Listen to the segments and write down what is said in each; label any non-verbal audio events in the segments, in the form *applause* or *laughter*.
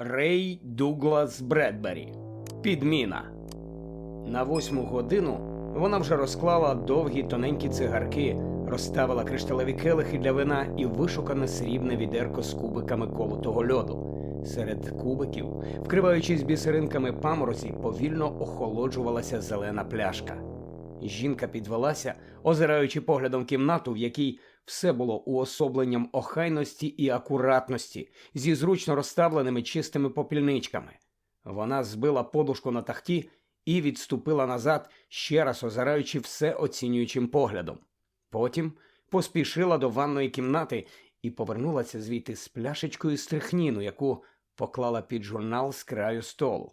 Рей Дуглас Бредбері. Підміна. На восьму годину вона вже розклала довгі тоненькі цигарки, розставила кришталеві келихи для вина і вишукане срібне відерко з кубиками колотого льоду. Серед кубиків, вкриваючись бісеринками паморозі, повільно охолоджувалася зелена пляшка. Жінка підвелася, озираючи поглядом кімнату, в якій все було уособленням охайності і акуратності, зі зручно розставленими чистими попільничками. Вона збила подушку на тахті і відступила назад, ще раз озираючи все оцінюючим поглядом. Потім поспішила до ванної кімнати і повернулася звідти з пляшечкою стрихніну, яку поклала під журнал з краю столу.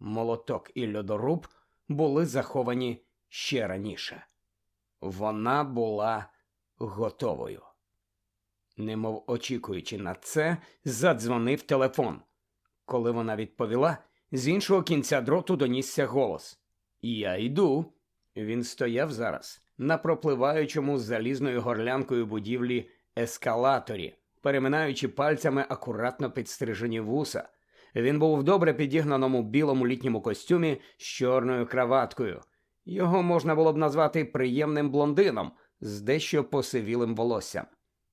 Молоток і льодоруб були заховані ще раніше. Вона була готовою. Немов очікуючи на це, задзвонив телефон. Коли вона відповіла, з іншого кінця дроту донісся голос. Я йду. Він стояв зараз на пропливаючому залізною горлянкою будівлі ескалаторі, переминаючи пальцями акуратно підстрижені вуса. Він був в добре підігнаному білому літньому костюмі з чорною краваткою. Його можна було б назвати приємним блондином з дещо посивілим волоссям.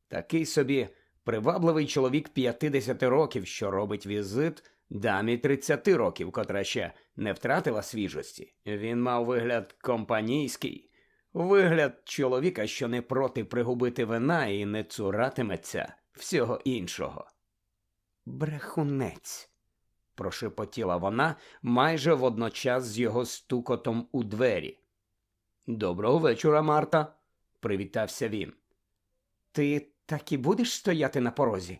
Такий собі привабливий чоловік 50 років, що робить візит дамі 30 років, котра ще не втратила свіжості. Він мав вигляд компанійський, вигляд чоловіка, що не проти пригубити вина і не цуратиметься всього іншого. Брехунець, прошепотіла вона майже водночас з його стукотом у двері. Доброго вечора, Марта, привітався він. Ти так і будеш стояти на порозі?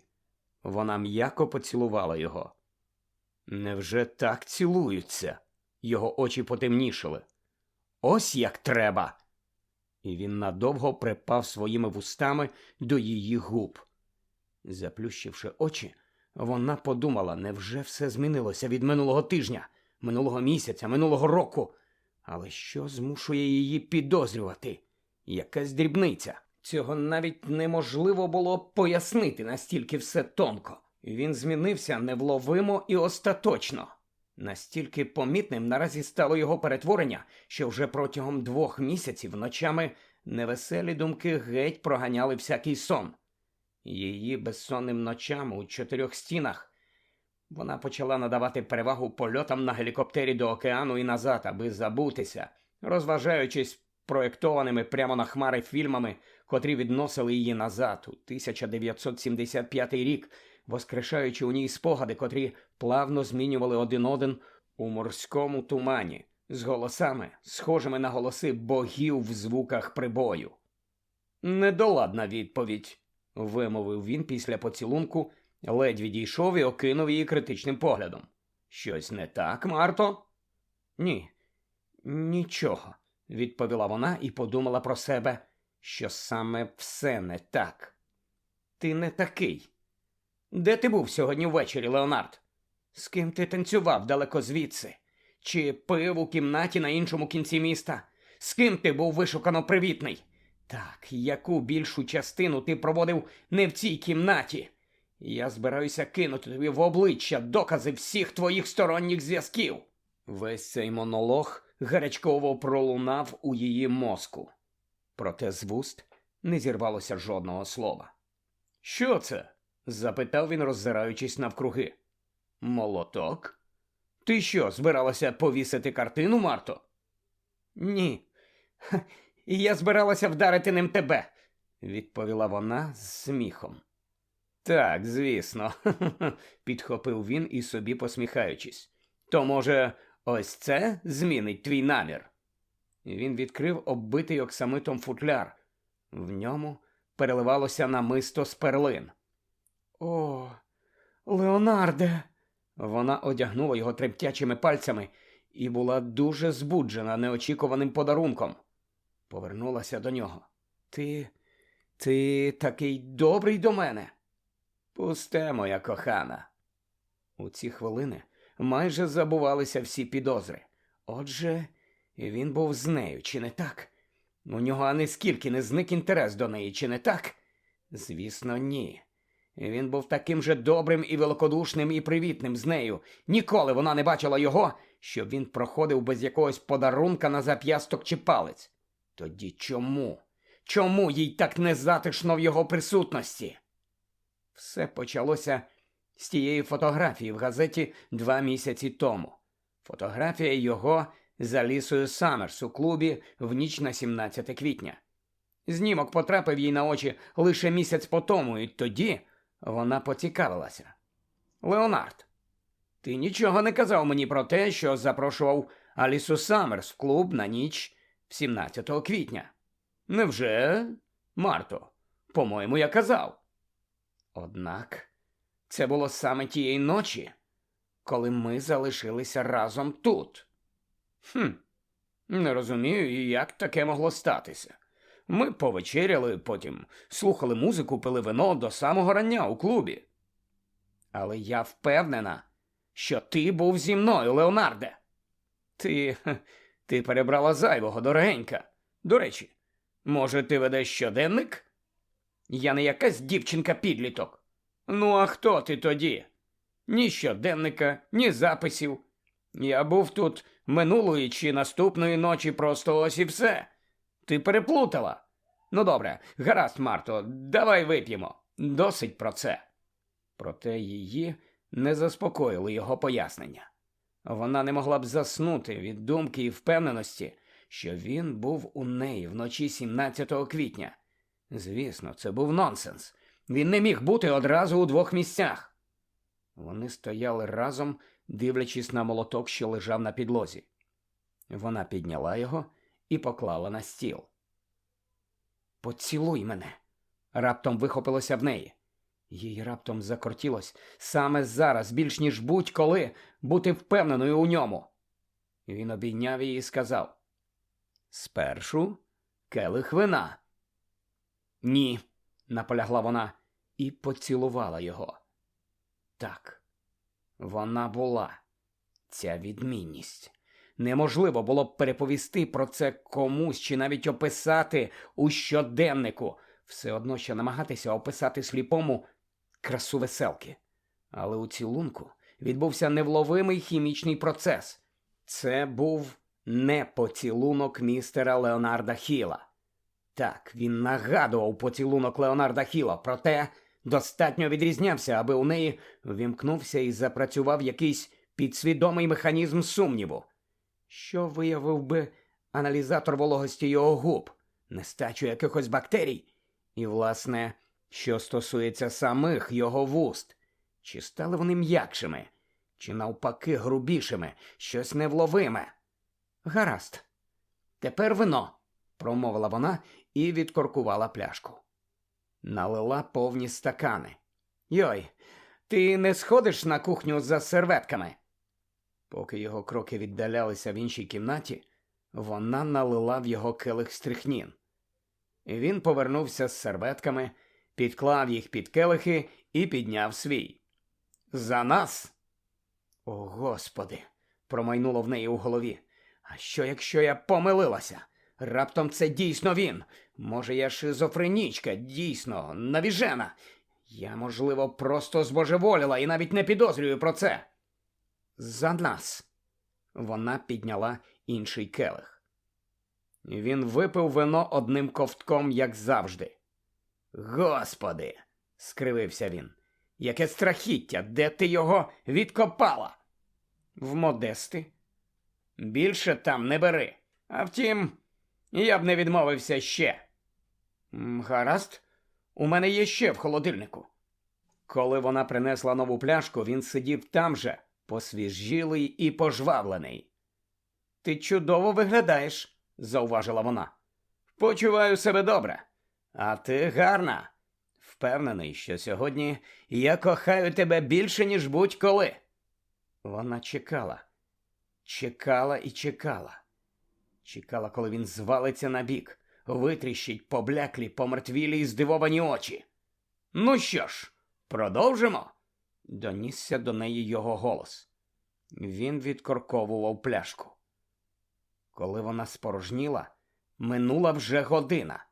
Вона м'яко поцілувала його. Невже так цілуються? Його очі потемнішили. Ось як треба. І він надовго припав своїми вустами до її губ. Заплющивши очі, вона подумала, невже все змінилося від минулого тижня, минулого місяця, минулого року. Але що змушує її підозрювати? Якась дрібниця. Цього навіть неможливо було пояснити настільки все тонко. Він змінився невловимо і остаточно. Настільки помітним наразі стало його перетворення, що вже протягом двох місяців ночами невеселі думки геть проганяли всякий сон. Її безсонним ночам у чотирьох стінах вона почала надавати перевагу польотам на гелікоптері до океану і назад, аби забутися, розважаючись проєктованими прямо на хмари фільмами, котрі відносили її назад у 1975 рік, воскрешаючи у ній спогади, котрі плавно змінювали один один у морському тумані, з голосами, схожими на голоси богів в звуках прибою. Недоладна відповідь, вимовив він після поцілунку, ледь відійшов і окинув її критичним поглядом. Щось не так, Марто? Ні, нічого, відповіла вона і подумала про себе, що саме все не так. Ти не такий. Де ти був сьогодні ввечері, Леонард? З ким ти танцював далеко звідси? Чи пив у кімнаті на іншому кінці міста? З ким ти був вишукано привітний? Так, яку більшу частину ти проводив не в цій кімнаті? Я збираюся кинути тобі в обличчя докази всіх твоїх сторонніх зв'язків. Весь цей монолог гарячково пролунав у її мозку. Проте з вуст не зірвалося жодного слова. Що це? запитав він, роззираючись навкруги. Молоток? Ти що, збиралася повісити картину, Марто? Ні. Ха, я збиралася вдарити ним тебе, відповіла вона з сміхом. Так, звісно, *laughs* підхопив він і собі посміхаючись. То, може, ось це змінить твій намір? Він відкрив оббитий оксамитом футляр. В ньому переливалося намисто з перлин. О, Леонарде. Вона одягнула його тремтячими пальцями і була дуже збуджена неочікуваним подарунком. Повернулася до нього. Ти. ти такий добрий до мене. Пусте, моя кохана. У ці хвилини майже забувалися всі підозри. Отже, він був з нею, чи не так? У нього аніскільки не зник інтерес до неї, чи не так? Звісно, ні. Він був таким же добрим і великодушним і привітним з нею. Ніколи вона не бачила його, щоб він проходив без якогось подарунка на зап'ясток чи палець. Тоді чому? Чому їй так незатишно в його присутності? Все почалося з тієї фотографії в газеті два місяці тому. Фотографія його за лісою Саммерс у клубі в ніч на 17 квітня. Знімок потрапив їй на очі лише місяць по тому, і тоді вона поцікавилася. Леонард, ти нічого не казав мені про те, що запрошував Алісу Саммерс в клуб на ніч 17 квітня. Невже, Марто? По-моєму, я казав. Однак це було саме тієї ночі, коли ми залишилися разом тут. Хм, не розумію, як таке могло статися. Ми повечеряли, потім слухали музику, пили вино до самого рання у клубі. Але я впевнена, що ти був зі мною, Леонарде. Ти. ти перебрала зайвого, дорогенька. До речі, може, ти ведеш щоденник? Я не якась дівчинка підліток. Ну, а хто ти тоді? Ні щоденника, ні записів. Я був тут минулої чи наступної ночі просто ось і все. Ти переплутала. Ну добре, гаразд, Марто, давай вип'ємо. Досить про це. Проте її не заспокоїли його пояснення. Вона не могла б заснути від думки і впевненості, що він був у неї вночі 17 квітня. Звісно, це був нонсенс. Він не міг бути одразу у двох місцях. Вони стояли разом, дивлячись на молоток, що лежав на підлозі. Вона підняла його і поклала на стіл. Поцілуй мене. раптом вихопилося в неї. Їй раптом закортілось саме зараз, більш ніж будь-коли, бути впевненою у ньому. Він обійняв її і сказав: Спершу келих вина. Ні, наполягла вона і поцілувала його. Так, вона була ця відмінність. Неможливо було б переповісти про це комусь чи навіть описати у щоденнику, все одно що намагатися описати сліпому красу веселки. Але у цілунку відбувся невловимий хімічний процес. Це був не поцілунок містера Леонарда Хіла. Так, він нагадував поцілунок Леонарда Хіла, проте достатньо відрізнявся, аби у неї вімкнувся і запрацював якийсь підсвідомий механізм сумніву, що виявив би аналізатор вологості його губ, нестачу якихось бактерій, і, власне, що стосується самих його вуст, чи стали вони м'якшими, чи навпаки грубішими, щось невловиме. Гаразд. Тепер вино, промовила вона і відкоркувала пляшку. Налила повні стакани. Йой, ти не сходиш на кухню за серветками? Поки його кроки віддалялися в іншій кімнаті, вона налила в його келих стрихнін. Він повернувся з серветками, підклав їх під келихи і підняв свій. За нас. О, Господи, промайнуло в неї у голові. А що, якщо я помилилася? Раптом це дійсно він. Може, я шизофренічка, дійсно, навіжена. Я, можливо, просто збожеволіла і навіть не підозрюю про це. За нас. Вона підняла інший келих. Він випив вино одним ковтком, як завжди. Господи, скривився він. Яке страхіття, де ти його відкопала? В Модести. Більше там не бери. А втім, я б не відмовився ще. Гаразд, у мене є ще в холодильнику. Коли вона принесла нову пляшку, він сидів там же, посвіжілий і пожвавлений. Ти чудово виглядаєш, зауважила вона. Почуваю себе добре. А ти гарна. Впевнений, що сьогодні я кохаю тебе більше, ніж будь-коли. Вона чекала, чекала і чекала. Чекала, коли він звалиться на бік, витріщить побляклі, помертвілі і здивовані очі. Ну що ж, продовжимо? донісся до неї його голос. Він відкорковував пляшку. Коли вона спорожніла, минула вже година.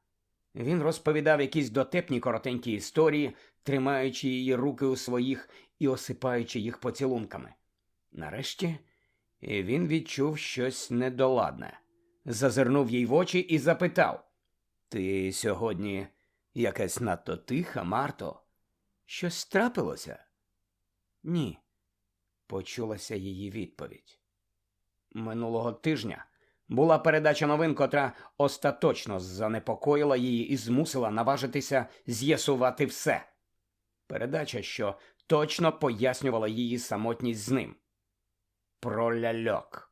Він розповідав якісь дотепні коротенькі історії, тримаючи її руки у своїх і осипаючи їх поцілунками. Нарешті він відчув щось недоладне, зазирнув їй в очі і запитав: Ти сьогодні якась надто тиха, Марто? Щось трапилося? Ні, почулася її відповідь. Минулого тижня була передача новин, котра остаточно занепокоїла її і змусила наважитися з'ясувати все. Передача, що точно пояснювала її самотність з ним. Про ляльок.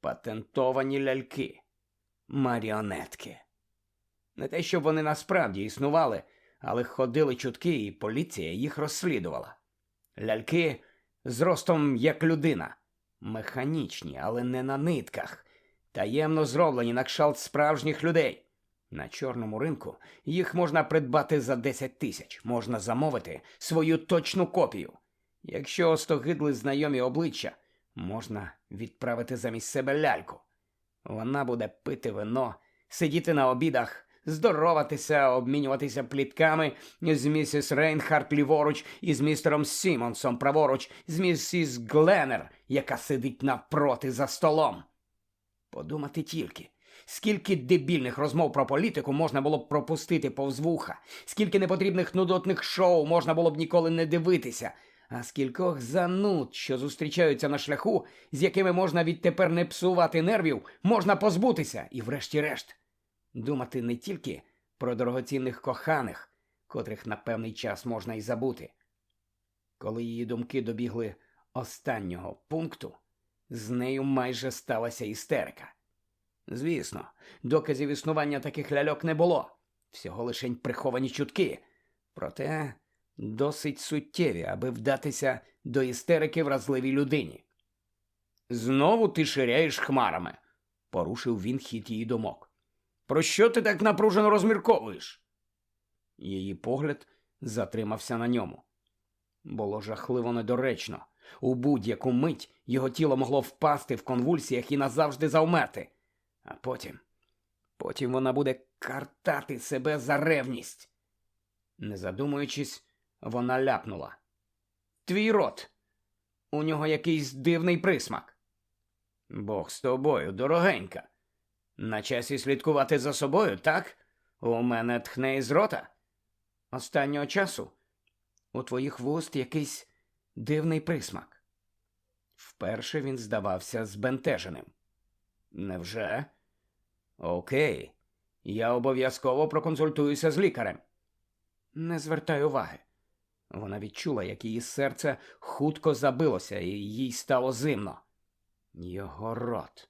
Патентовані ляльки. Маріонетки. Не те, щоб вони насправді існували, але ходили чутки, і поліція їх розслідувала. Ляльки зростом як людина, механічні, але не на нитках, таємно зроблені на кшалт справжніх людей. На чорному ринку їх можна придбати за 10 тисяч, можна замовити свою точну копію. Якщо остогидли знайомі обличчя, можна відправити замість себе ляльку. Вона буде пити вино, сидіти на обідах, здороватися, обмінюватися плітками з місіс Рейнхарт ліворуч і з містером Сімонсом праворуч, з місіс Гленнер, яка сидить навпроти за столом. Подумати тільки, скільки дебільних розмов про політику можна було б пропустити повз вуха, скільки непотрібних нудотних шоу можна було б ніколи не дивитися, а скількох зануд, що зустрічаються на шляху, з якими можна відтепер не псувати нервів, можна позбутися і, врешті-решт, думати не тільки про дорогоцінних коханих, котрих на певний час можна й забути. Коли її думки добігли останнього пункту, з нею майже сталася істерика. Звісно, доказів існування таких ляльок не було, всього лишень приховані чутки, проте досить суттєві, аби вдатися до істерики вразливій людині. Знову ти ширяєш хмарами, порушив він хід її думок. Про що ти так напружено розмірковуєш? Її погляд затримався на ньому. Було жахливо недоречно. У будь-яку мить його тіло могло впасти в конвульсіях і назавжди завмерти. А потім, потім вона буде картати себе за ревність. Не задумуючись, вона ляпнула. Твій рот. У нього якийсь дивний присмак. Бог з тобою, дорогенька. На часі слідкувати за собою, так? У мене тхне із рота. Останнього часу у твоїх вуст якийсь дивний присмак. Вперше він здавався збентеженим. Невже? Окей. Я обов'язково проконсультуюся з лікарем. Не звертай уваги. Вона відчула, як її серце хутко забилося, і їй стало зимно. Його рот.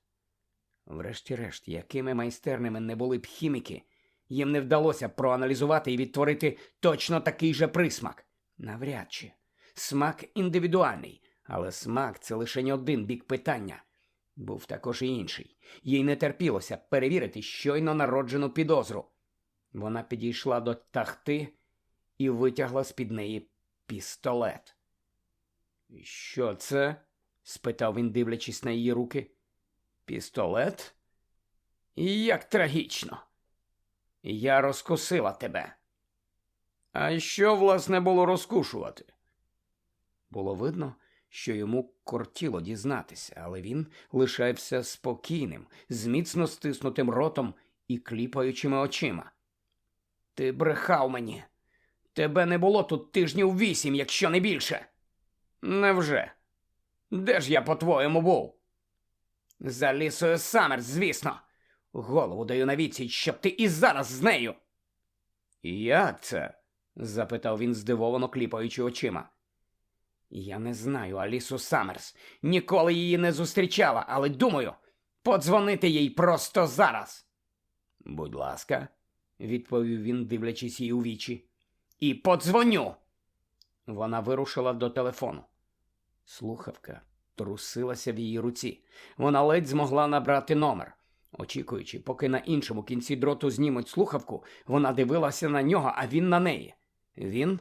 Врешті-решт, якими майстерними не були б хіміки, їм не вдалося проаналізувати і відтворити точно такий же присмак. Навряд чи. Смак індивідуальний, але смак це лише один бік питання. Був також і інший. Їй не терпілося перевірити щойно народжену підозру. Вона підійшла до тахти і витягла з під неї пістолет. Що це? спитав він, дивлячись на її руки. Пістолет? Як трагічно. Я розкусила тебе. А що, власне, було розкушувати? Було видно, що йому кортіло дізнатися, але він лишався спокійним, з міцно стиснутим ротом і кліпаючими очима. Ти брехав мені. Тебе не було тут тижнів вісім, якщо не більше. Невже? Де ж я, по-твоєму, був? За лісою Саммерс, звісно. Голову даю на відсіч, щоб ти і зараз з нею. Як це? запитав він, здивовано кліпаючи очима. Я не знаю Алісу Саммерс. Ніколи її не зустрічала, але думаю, подзвонити їй просто зараз. Будь ласка, відповів він, дивлячись їй у вічі. І подзвоню. Вона вирушила до телефону. Слухавка трусилася в її руці. Вона ледь змогла набрати номер. Очікуючи, поки на іншому кінці дроту знімуть слухавку, вона дивилася на нього, а він на неї. Він,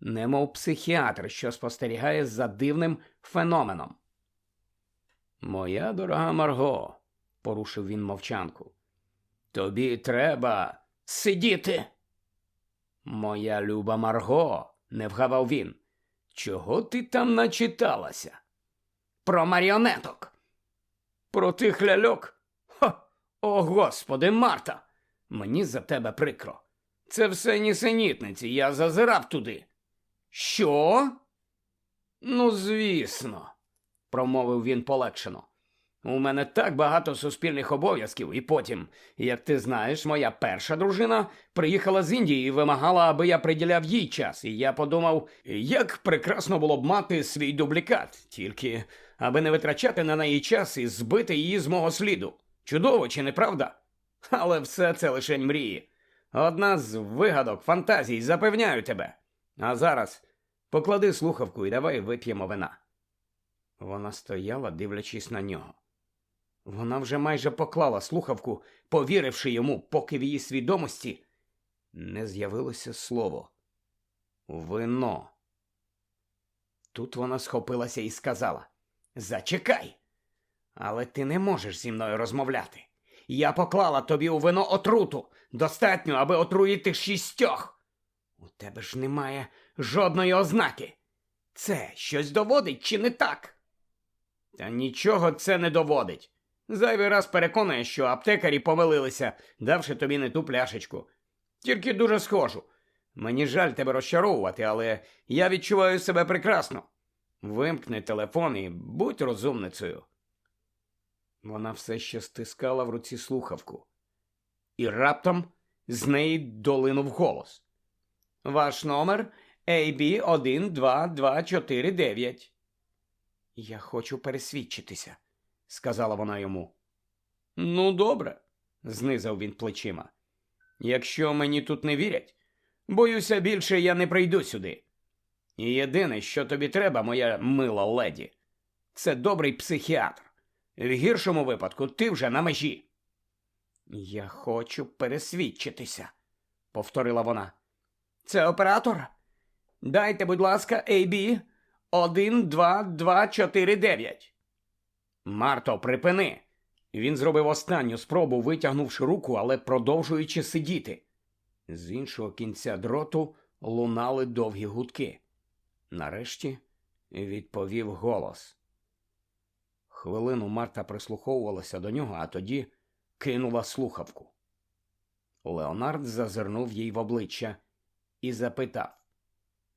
немов психіатр, що спостерігає за дивним феноменом. Моя дорога Марго, порушив він мовчанку. Тобі треба сидіти. Моя люба Марго, не вгавав він. Чого ти там начиталася? Про маріонеток. Про тих ляльок? Ха! О, господи, Марта! Мені за тебе прикро. Це все нісенітниці, я зазирав туди. Що? Ну, звісно, промовив він полегшено. У мене так багато суспільних обов'язків, і потім, як ти знаєш, моя перша дружина приїхала з Індії і вимагала, аби я приділяв їй час. І я подумав, як прекрасно було б мати свій дублікат, тільки аби не витрачати на неї час і збити її з мого сліду. Чудово, чи не правда? Але все це лише мрії. Одна з вигадок, фантазій, запевняю тебе. А зараз поклади слухавку і давай вип'ємо вина. Вона стояла, дивлячись на нього. Вона вже майже поклала слухавку, повіривши йому, поки в її свідомості не з'явилося слово вино. Тут вона схопилася і сказала Зачекай, але ти не можеш зі мною розмовляти. Я поклала тобі у вино отруту, достатньо, аби отруїти шістьох. У тебе ж немає жодної ознаки. Це щось доводить чи не так? Та нічого це не доводить. Зайвий раз переконує, що аптекарі помилилися, давши тобі не ту пляшечку. Тільки дуже схожу. Мені жаль тебе розчаровувати, але я відчуваю себе прекрасно. Вимкни телефон і будь розумницею. Вона все ще стискала в руці слухавку, і раптом з неї долинув голос. Ваш номер AB 12249. Я хочу пересвідчитися, сказала вона йому. Ну, добре, знизав він плечима. Якщо мені тут не вірять, боюся, більше я не прийду сюди. І єдине, що тобі треба, моя мила леді, це добрий психіатр. В гіршому випадку ти вже на межі. Я хочу пересвідчитися, повторила вона. Це оператор? Дайте, будь ласка, AB 12249. Марто, припини. Він зробив останню спробу, витягнувши руку, але продовжуючи сидіти. З іншого кінця дроту лунали довгі гудки. Нарешті відповів голос. Хвилину Марта прислуховувалася до нього, а тоді кинула слухавку. Леонард зазирнув їй в обличчя і запитав: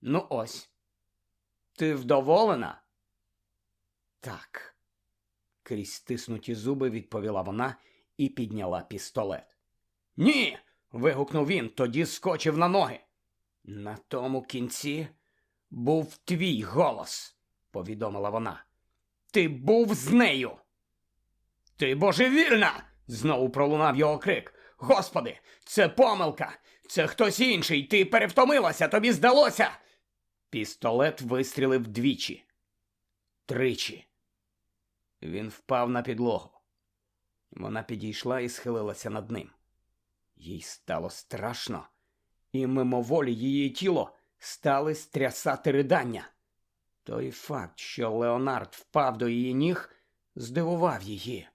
Ну, ось, ти вдоволена? Так. Крізь стиснуті зуби відповіла вона і підняла пістолет. Ні. вигукнув він, тоді скочив на ноги. На тому кінці був твій голос, повідомила вона. Ти був з нею. Ти божевільна. знову пролунав його крик. Господи, це помилка. Це хтось інший. Ти перевтомилася, тобі здалося. Пістолет вистрілив двічі. Тричі. Він впав на підлогу. Вона підійшла і схилилася над ним. Їй стало страшно, і мимоволі її тіло стали стрясати ридання. Той факт, що Леонард впав до її ніг, здивував її.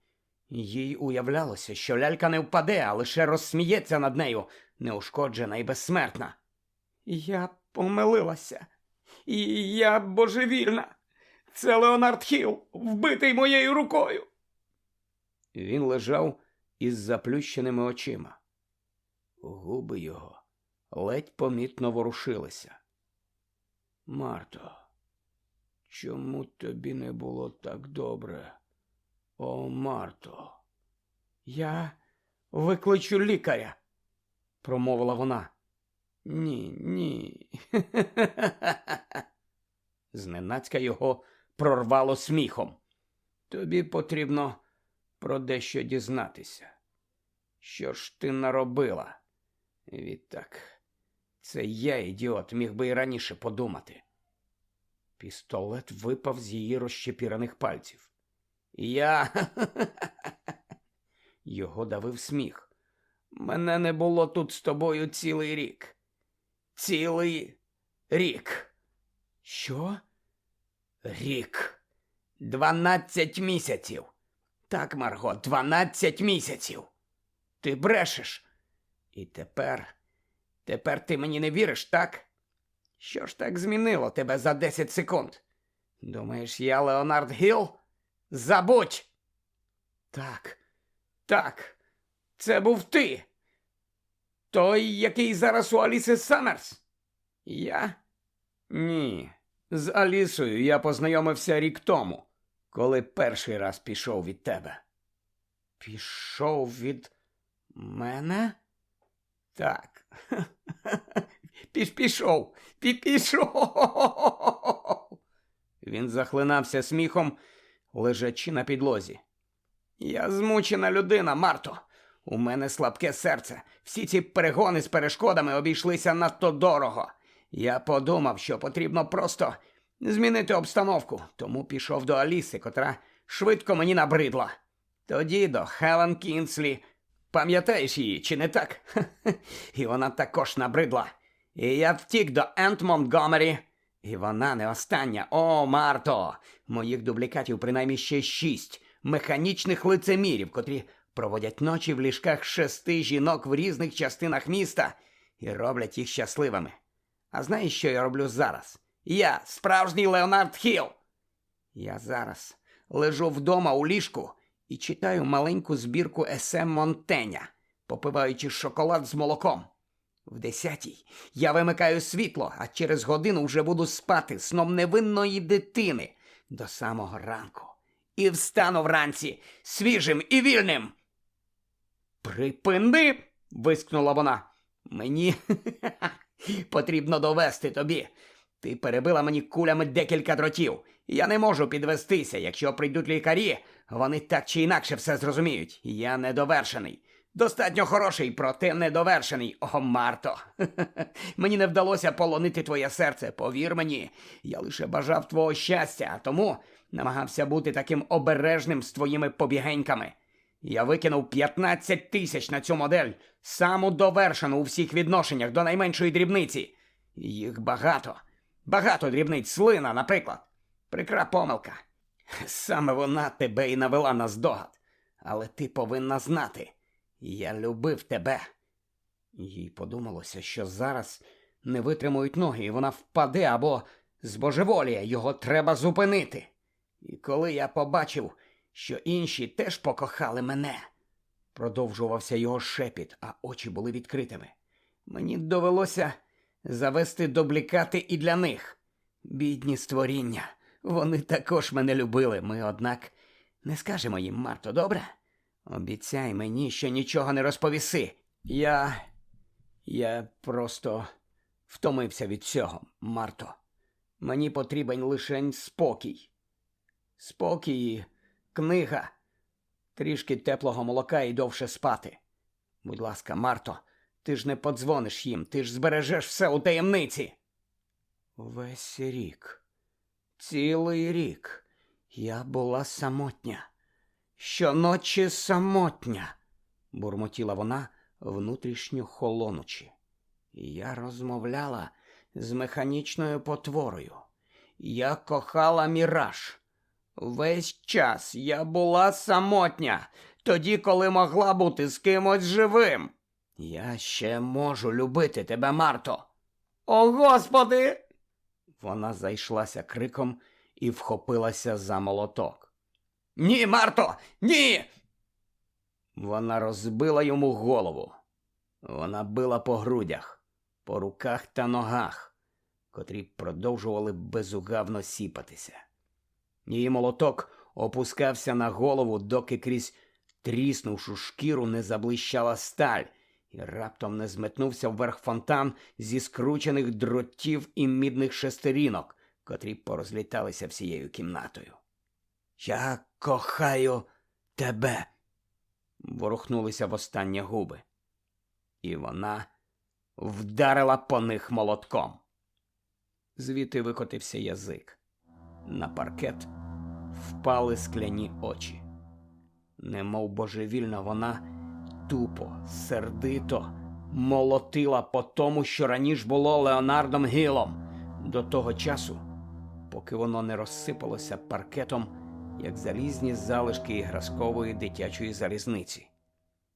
Їй уявлялося, що лялька не впаде, а лише розсміється над нею, неушкоджена і безсмертна. Я помилилася, і я божевільна. Це Леонард Хіл, вбитий моєю рукою. Він лежав із заплющеними очима. Губи його ледь помітно ворушилися. Марто, чому тобі не було так добре? О, Марто. Я викличу лікаря, промовила вона. Ні, ні. *laughs* Зненацька його прорвало сміхом. Тобі потрібно про дещо дізнатися. Що ж ти наробила? Відтак, це я, ідіот, міг би і раніше подумати. Пістолет випав з її розщепірених пальців. Я. *laughs* Його давив сміх. Мене не було тут з тобою цілий рік. Цілий рік. Що? Рік. Дванадцять місяців. Так, Марго, дванадцять місяців. Ти брешеш. І тепер, тепер ти мені не віриш, так? Що ж так змінило тебе за 10 секунд? Думаєш, я Леонард Гіл? Забудь! Так, так, це був ти. Той, який зараз у Аліси Саммерс? Я? Ні. З Алісою я познайомився рік тому, коли перший раз пішов від тебе. Пішов від мене? Так. *laughs* Піш пішов. Пі пішов. Він захлинався сміхом, лежачи на підлозі. Я змучена людина, Марто. У мене слабке серце. Всі ці перегони з перешкодами обійшлися надто дорого. Я подумав, що потрібно просто змінити обстановку, тому пішов до Аліси, котра швидко мені набридла. Тоді до Хелен Кінслі. Пам'ятаєш її, чи не так? *laughs* І вона також набридла. І я втік до Ент Монтгомері. І вона не остання. О, Марто! Моїх дублікатів принаймні ще шість механічних лицемірів, котрі проводять ночі в ліжках шести жінок в різних частинах міста і роблять їх щасливими. А знаєш, що я роблю зараз? Я справжній Леонард Хіл. Я зараз лежу вдома у ліжку і читаю маленьку збірку есе Монтеня, попиваючи шоколад з молоком. В десятій я вимикаю світло, а через годину вже буду спати сном невинної дитини до самого ранку. І встану вранці свіжим і вільним. Припини. вискнула вона. Мені *laughs* потрібно довести тобі. Ти перебила мені кулями декілька дротів. Я не можу підвестися. Якщо прийдуть лікарі, вони так чи інакше все зрозуміють. Я недовершений. Достатньо хороший, проте недовершений. О, Марто. *laughs* Мені не вдалося полонити твоє серце. Повір мені, я лише бажав твого щастя, а тому намагався бути таким обережним з твоїми побігеньками. Я викинув 15 тисяч на цю модель, саму довершену у всіх відношеннях до найменшої дрібниці. Їх багато. Багато дрібниць слина, наприклад. Прикра помилка. Саме вона тебе і навела на здогад. Але ти повинна знати. Я любив тебе. Їй подумалося, що зараз не витримують ноги, і вона впаде або збожеволіє, його треба зупинити. І коли я побачив, що інші теж покохали мене, продовжувався його шепіт, а очі були відкритими. Мені довелося завести дублікати і для них. Бідні створіння. Вони також мене любили. Ми, однак, не скажемо їм, Марто, добре? Обіцяй мені, що нічого не розповіси. Я. Я просто втомився від цього, Марто. Мені потрібен лише спокій. Спокій, книга, трішки теплого молока і довше спати. Будь ласка, Марто, ти ж не подзвониш їм, ти ж збережеш все у таємниці. Весь рік, цілий рік я була самотня. Щоночі самотня, бурмотіла вона, внутрішньо холонучи. Я розмовляла з механічною потворою. Я кохала міраж. Весь час я була самотня, тоді, коли могла бути з кимось живим. Я ще можу любити тебе, Марто. О, Господи! Вона зайшлася криком і вхопилася за молоток. Ні, Марто, ні. Вона розбила йому голову. Вона била по грудях, по руках та ногах, котрі продовжували безугавно сіпатися. Її молоток опускався на голову, доки крізь тріснувшу шкіру не заблищала сталь, і раптом не зметнувся вверх фонтан зі скручених дротів і мідних шестерінок, котрі порозліталися всією кімнатою. Я кохаю тебе. ворухнулися востаннє губи. І вона вдарила по них молотком. Звідти викотився язик. На паркет впали скляні очі. Немов божевільна вона тупо, сердито молотила по тому, що раніше було Леонардом Гілом, до того часу, поки воно не розсипалося паркетом, як залізні залишки іграшкової дитячої залізниці.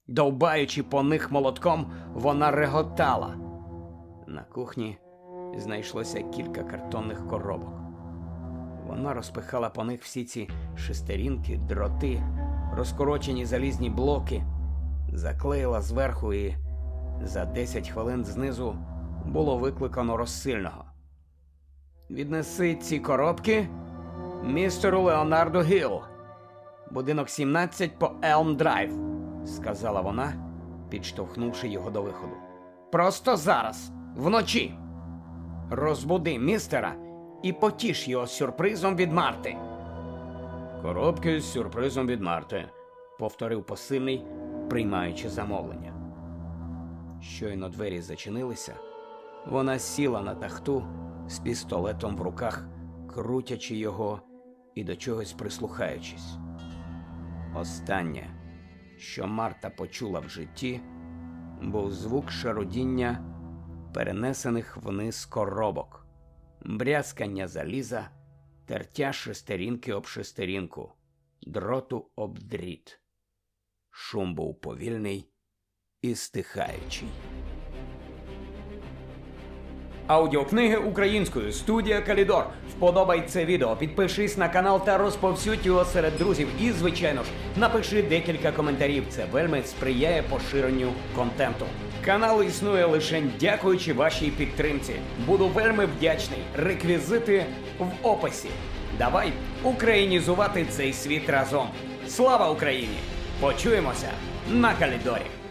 Довбаючи по них молотком, вона реготала. На кухні знайшлося кілька картонних коробок. Вона розпихала по них всі ці шестерінки, дроти, розкорочені залізні блоки, заклеїла зверху і за 10 хвилин знизу було викликано розсильного. Віднеси ці коробки містеру Леонарду Гіл. Будинок 17 по Елм Драйв, сказала вона, підштовхнувши його до виходу. Просто зараз, вночі. Розбуди містера і потіш його сюрпризом від Марти. Коробки з сюрпризом від Марти, повторив посильний, приймаючи замовлення. Щойно двері зачинилися, вона сіла на тахту з пістолетом в руках, крутячи його і до чогось прислухаючись. Останнє, що Марта почула в житті, був звук шародіння перенесених вниз коробок, брязкання заліза, тертя шестерінки об шестерінку, дроту об дріт. Шум був повільний і стихаючий. Аудіокниги українською студія Калідор. Вподобай це відео, підпишись на канал та розповсюдь його серед друзів. І, звичайно ж, напиши декілька коментарів. Це вельми сприяє поширенню контенту. Канал існує лише дякуючи вашій підтримці. Буду вельми вдячний. Реквізити в описі. Давай українізувати цей світ разом. Слава Україні! Почуємося на Калідорі!